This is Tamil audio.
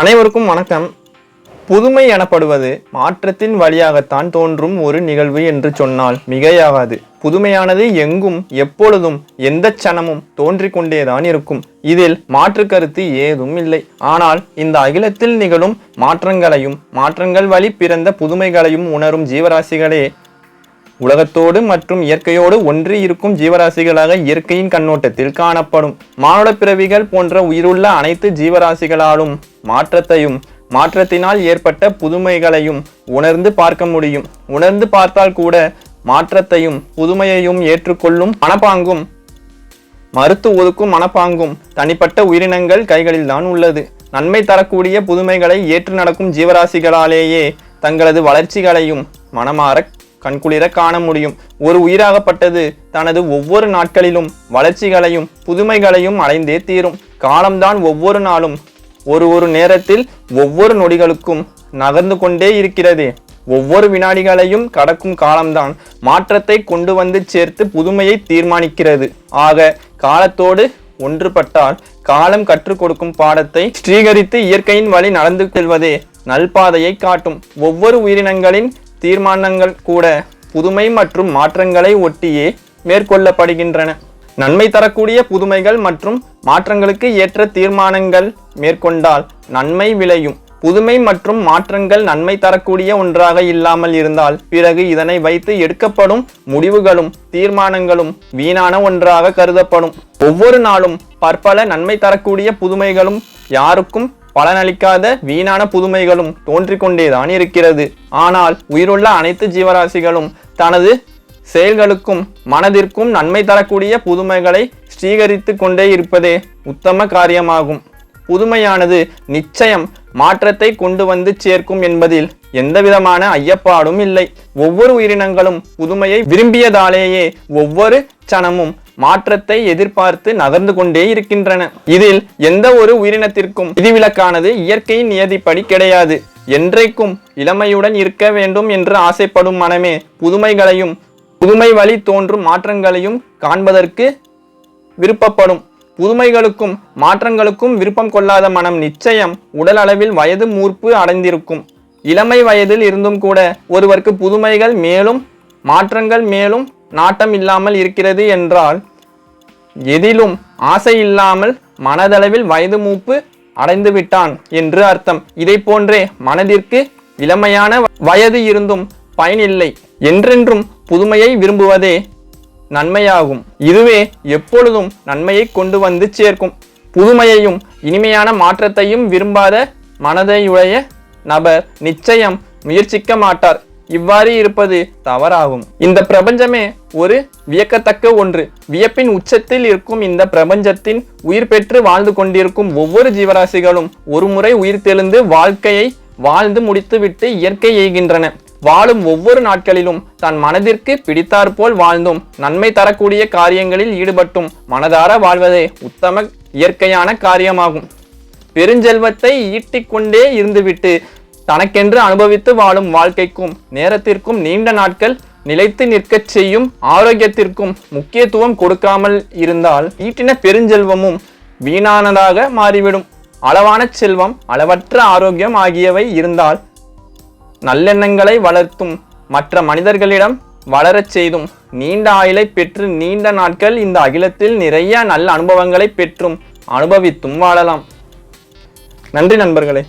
அனைவருக்கும் வணக்கம். புதுமை எனப்படுவது மாற்றத்தின் வழியாகத்தான் தோன்றும் ஒரு நிகழ்வு என்று சொன்னால் மிகையாகாது. புதுமையானது எங்கும் எப்பொழுதும் எந்த சனமும் தோன்றிக்கொண்டேதான் இருக்கும். இதில் மாற்று கருத்து ஏதும் இல்லை. ஆனால் இந்த அகிலத்தில் நிகழும் மாற்றங்களையும் மாற்றங்கள் வழி பிறந்த புதுமைகளையும் உணரும் ஜீவராசிகளே உலகத்தோடு மற்றும் இயற்கையோடு ஒன்றி இருக்கும் ஜீவராசிகளாக இயற்கையின் கண்ணோட்டத்தில் காணப்படும். மானுட பிறவிகள் போன்ற உயிருள்ள அனைத்து ஜீவராசிகளாலும் மாற்றத்தையும் மாற்றத்தினால் ஏற்பட்ட புதுமைகளையும் உணர்ந்து பார்க்க முடியும். உணர்ந்து பார்த்தால் கூட மாற்றத்தையும் புதுமையையும் ஏற்றுக்கொள்ளும் மனப்பாங்கும். மறுத்து ஒதுக்கும் மனப்பாங்கும் தனிப்பட்ட உயிரினங்கள் கைகளில்தான் உள்ளது. நன்மை தரக்கூடிய புதுமைகளை ஏற்று நடக்கும் ஜீவராசிகளாலேயே தங்களது வளர்ச்சிகளையும் மனமாற கண்குளிர காண முடியும். ஒரு உயிராகப்பட்டது தனது ஒவ்வொரு நாட்களிலும் வளர்ச்சிகளையும் புதுமைகளையும் அடைந்தே தீரும். காலம்தான் ஒவ்வொரு நாளும் ஒரு ஒரு நேரத்தில் ஒவ்வொரு நொடிகளுக்கும் நகர்ந்து கொண்டே இருக்கிறது. ஒவ்வொரு வினாடிகளையும் கடக்கும் காலம்தான். மாற்றத்தை கொண்டு வந்து சேர்த்து புதுமையை தீர்மானிக்கிறது. ஆக காலத்தோடு ஒன்றுபட்டால் காலம் கற்றுக் கொடுக்கும் பாடத்தை ஸ்ரீகரித்து இயற்கையின் வழி நடந்து செல்வதே நல்பாதையை காட்டும். ஒவ்வொரு உயிரினங்களின் தீர்மானங்கள் கூட புதுமை மற்றும் மாற்றங்களை ஒட்டியே மேற்கொள்ளப்படுகின்றன. நன்மை தரக்கூடிய புதுமைகள் மற்றும் மாற்றங்களுக்கு ஏற்ற தீர்மானங்கள் மேற்கொண்டால் நன்மை விளையும். புதுமை மற்றும் மாற்றங்கள் நன்மை தரக்கூடிய ஒன்றாக இல்லாமல் இருந்தால் பிறகு இதனை வைத்து எடுக்கப்படும் முடிவுகளும் தீர்மானங்களும் வீணான ஒன்றாக கருதப்படும். ஒவ்வொரு நாளும் பற்பல நன்மை தரக்கூடிய புதுமைகளும் யாருக்கும் பலனளிக்காத வீணான புதுமைகளும் தோன்றிக்கொண்டேதான் இருக்கிறது. ஆனால் உயிருள்ள அனைத்து ஜீவராசிகளும் தனது செயல்களுக்கும் மனதிற்கும் நன்மை தரக்கூடிய புதுமைகளை ஸ்ரீகரித்து கொண்டே இருப்பதே உத்தம காரியமாகும். புதுமையானது நிச்சயம் மாற்றத்தை கொண்டு வந்து சேர்க்கும் என்பதில் எந்தவிதமான ஐயப்பாடும் இல்லை. ஒவ்வொரு உயிரினங்களும் புதுமையை விரும்பியதாலேயே ஒவ்வொரு சனமும் மாற்றத்தை எதிர்பார்த்து நகர்ந்து கொண்டே இருக்கின்றன. இதில் எந்த ஒரு உயிரினத்திற்கும் விதிவிலக்கானது இயற்கையின் நியதிப்படி கிடையாது. என்றைக்கும் இளமையுடன் இருக்க வேண்டும் என்று ஆசைப்படும் மனமே புதுமைகளையும் புதுமை வழி தோன்றும் மாற்றங்களையும் காண்பதற்கு விருப்பப்படும். புதுமைகளுக்கும் மாற்றங்களுக்கும் விருப்பம் கொள்ளாத மனம் நிச்சயம் உடல் அளவில் வயது மூர்ப்பு அடைந்திருக்கும். இளமை வயதில் இருந்தும் கூட ஒருவருக்கு புதுமைகள் மேலும் மாற்றங்கள் மேலும் நாட்டம் இல்லாமல் இருக்கிறது என்றால் எதிலும் ஆசை இல்லாமல் மனதளவில் வயது மூப்பு அடைந்து விட்டான் என்று அர்த்தம். இதை போன்றே மனதிற்கு இளமையான வயது இருந்தும் பயனில்லை என்றென்றும் புதுமையை விரும்புவதே நன்மையாகும். இதுவே எப்பொழுதும் நன்மையை கொண்டு வந்து சேர்க்கும். புதுமையையும் இனிமையான மாற்றத்தையும் விரும்பாத மனதையுடைய நபர் நிச்சயம் முயற்சிக்க மாட்டார். இவ்வாறு இருப்பது தவறாகும். இந்த பிரபஞ்சமே ஒரு வியக்கத்தக்க ஒன்று. வியப்பின் உச்சத்தில் இருக்கும் இந்த பிரபஞ்சத்தின் உயிர் பெற்று வாழ்ந்து கொண்டிருக்கும் ஒவ்வொரு ஜீவராசிகளும் ஒரு முறை உயிர் தெழுந்து வாழ்க்கையை வாழ்ந்து முடித்துவிட்டு இயற்கை எய்கின்றன. வாழும் ஒவ்வொரு நாட்களிலும் தன் மனதிற்கு பிடித்தாற்போல் வாழ்ந்தும் நன்மை தரக்கூடிய காரியங்களில் ஈடுபட்டும் மனதார வாழ்வதே உத்தம இயற்கையான காரியமாகும். பெருஞ்செல்வத்தை ஈட்டிக்கொண்டே இருந்துவிட்டு தனக்கென்று அனுபவித்து வாழும் வாழ்க்கைக்கும் நேரத்திற்கும் நீண்ட நாட்கள் நிலைத்து நிற்கச் செய்யும் ஆரோக்கியத்திற்கும் முக்கியத்துவம் கொடுக்காமல் இருந்தால் ஈட்டின பெருஞ்செல்வமும் வீணானதாக மாறிவிடும். அளவான செல்வம் அளவற்ற ஆரோக்கியம் ஆகியவை இருந்தால் நல்லெண்ணங்களை வளர்த்தும் மற்ற மனிதர்களிடம் வளரச் செய்தும் நீண்ட ஆயுளை பெற்று நீண்ட நாட்கள் இந்த அகிலத்தில் நிறைய நல்ல அனுபவங்களை பெற்றும் அனுபவித்தும் வாழலாம். நன்றி நண்பர்களே.